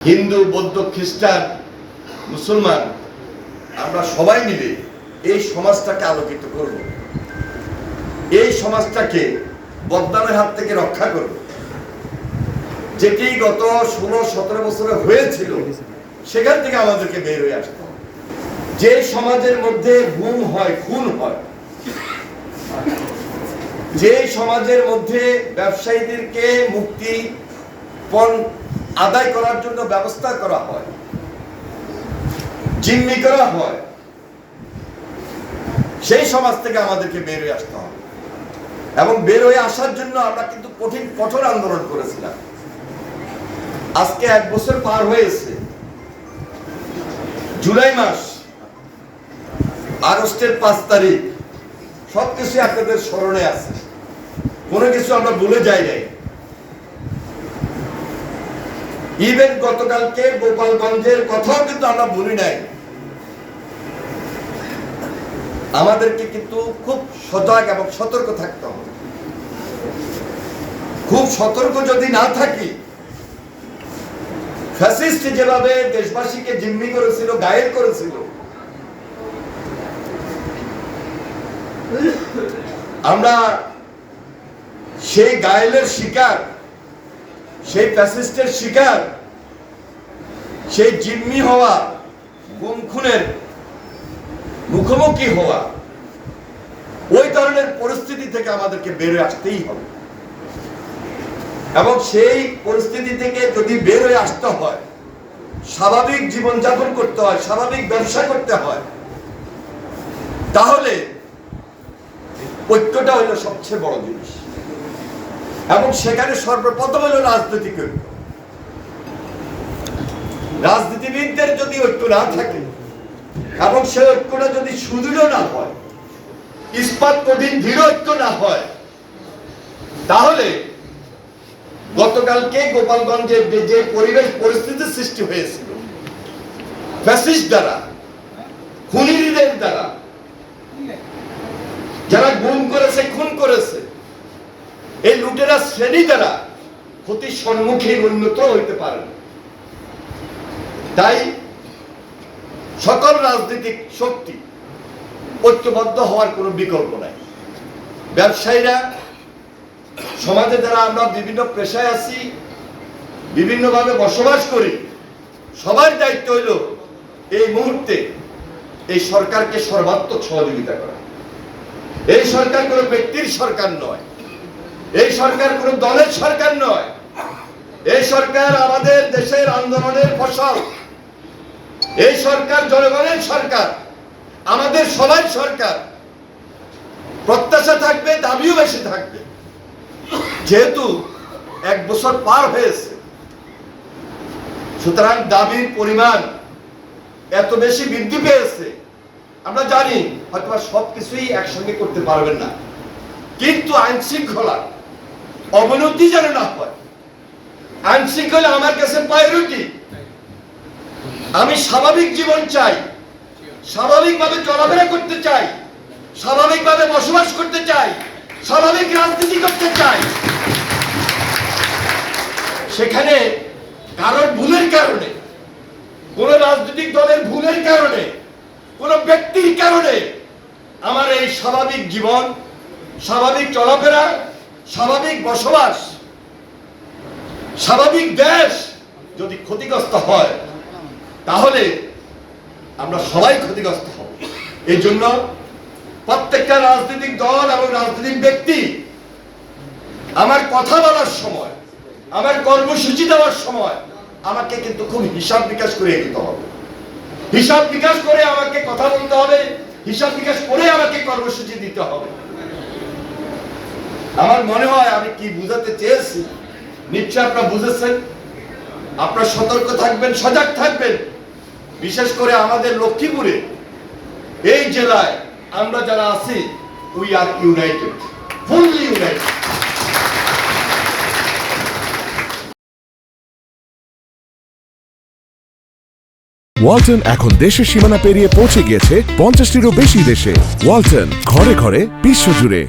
হিন্দু, বৌদ্ধ, খ্রিস্টান, মুসলমান, আমরা সবাই মিলে এই সমাজটাকে আলোকিত করব। এই সমাজটাকে বদনামের হাত থেকে রক্ষা করব। যেটি গত ষোলো, সতেরো বছরে হয়েছিল, সেখান থেকে আমাদেরকে বের হয়ে আসতে যে সমাজের মধ্যে গুম হয়, খুন হয়, যে সমাজের মধ্যে ব্যবসায়ীদেরকে মুক্তি আদায় করার জন্য ব্যবস্থা করা হয়। জিম্মি করা হয়। সেই সমাজ থেকে আমাদেরকে বের হয়ে আসতে হবে। এবং বের হয়ে আসার জন্য আমরা কিন্তু কঠিন, কঠোর আন্দোলন করেছিলাম। আজকে এক বছর পার হয়েছে। জুলাই মাস, আগস্টের পাঁচ তারিখ, সবকিছু আপনাদের স্মরণে আছে। কোনো কিছু আমরা ভুলে যাই নাই। ইভেন গতকালকে গোপালগঞ্জের কথাও কিন্তু আমরা ভুলি নাই। আমাদেরকে কিন্তু খুব সজাগ এবং সতর্ক থাকতে হবে। খুব সতর্ক যদি না থাকি ফ্যাসিস্ট যেভাবে দেশবাসীকে জিম্মি করেছিল, গায়ের করেছিল, আমরা সেই গায়েলের শিকার সেই ফ্যাসিস্টের শিকার, সেই জিম্মি হওয়া গুম খুনের মুখোমুখি হওয়া, ওই ধরনের পরিস্থিতি থেকে আমাদেরকে বেরোয় আসতেই হবে। এবং সেই পরিস্থিতি থেকে যদি বের হয়ে আসতে হয়, স্বাভাবিক জীবনযাপন করতে হয়, স্বাভাবিক ব্যবসা করতে হয়, তাহলে ঐক্যটা হলো সবচেয়ে বড় জিনিস। এবং সেখানে সর্বপ্রথম হলো রাজনৈতিক রাজনীতিবিদদের যদি ঐক্য না থাকে, এবং সেই ঐক্যটা যদি সুদৃঢ় না হয়, ইস্পাত কঠিন দৃঢ় ঐক্য না হয়, তাহলে গতকালকে গোপালগঞ্জে যে- পরিবেশ পরিস্থিতির সৃষ্টি হয়েছিল, ফ্যাসিস্ট দ্বারা, খুনিদের দ্বারা, যারা করেছে এই লুটেরা শ্রেণি দ্বারা ক্ষতির সম্মুখীন উন্নত হইতে পারে তাই সকল রাজনৈতিক শক্তি ঐক্যবদ্ধ হওয়ার কোনো বিকল্প নাই। ব্যবসায়ীরা, সমাজে যারা আমরা বিভিন্ন পেশায় আছি, বিভিন্নভাবে বসবাস করি, সবার দায়িত্ব হইল এই মুহূর্তে এই সরকারকে সর্বাত্মক সহযোগিতা করা। এই সরকার কোনো ব্যক্তির সরকার নয়। এই সরকার কোনো দলের সরকার নয়। এই সরকার আমাদের দেশের আন্দোলনের ফসল। এই সরকার জনগণের সরকার, আমাদের সবার সরকার। প্রত্যাশা থাকবে, দাবিও বেশি থাকবে। যেহেতু এক বছর পার হয়েছে, সুতরাং দাবির পরিমাণ এত বেশি বৃদ্ধি পেয়েছে। আমরা জানি হয়তো সব কিছুই একসঙ্গে করতে পারবেন না। কিন্তু আইন শৃঙ্খলা অবনতি যেন না হয়। আইন শৃঙ্খলা আমার কাছে প্রায়োরিটি আমি স্বাভাবিক জীবন চাই। স্বাভাবিকভাবে চলাফেরা করতে চাই। স্বাভাবিকভাবে বসবাস করতে চাই। স্বাভাবিক রাজনীতি করতে চাই। সেখানে কারোর ভুলের কারণে, কোন রাজনৈতিক দলের ভুলের কারণে, কোন ব্যক্তির কারণে আমার এই স্বাভাবিক জীবন, স্বাভাবিক চলাফেরা স্বাভাবিক বসবাস, স্বাভাবিক দেশ যদি ক্ষতিগ্রস্ত হয়, তাহলে আমরা সবাই ক্ষতিগ্রস্ত হব। এই জন্য প্রত্যেকটা রাজনৈতিক দল এবং রাজনৈতিক ব্যক্তি আমার কথা বলার সময়, আমার কর্মসূচি দেওয়ার সময় আমাকে কিন্তু খুব হিসাব বিকাশ করে এগোতে হবে। হিসাব বিকাশ করে আমাকে কথা বলতে হবে, হিসাব বিকাশ করে আমাকে কর্মসূচি দিতে হবে। আমার মনে হয় আমি কি বুঝাতে চেয়েছি? নিশ্চয় আপনারা বুঝেছেন? আপনারা সতর্ক থাকবেন, সজাগ থাকবেন। বিশেষ করে আমাদের লক্ষ্মীপুরে, এই জেলায় আমরা যারা আছি we are united fully united Walton এখন দেশের সীমানা পেরিয়ে পৌঁছে গিয়েছে পঞ্চাশটিরও বেশি দেশে। ওয়ালটন, ঘরে ঘরে, বিশ্বজুড়ে।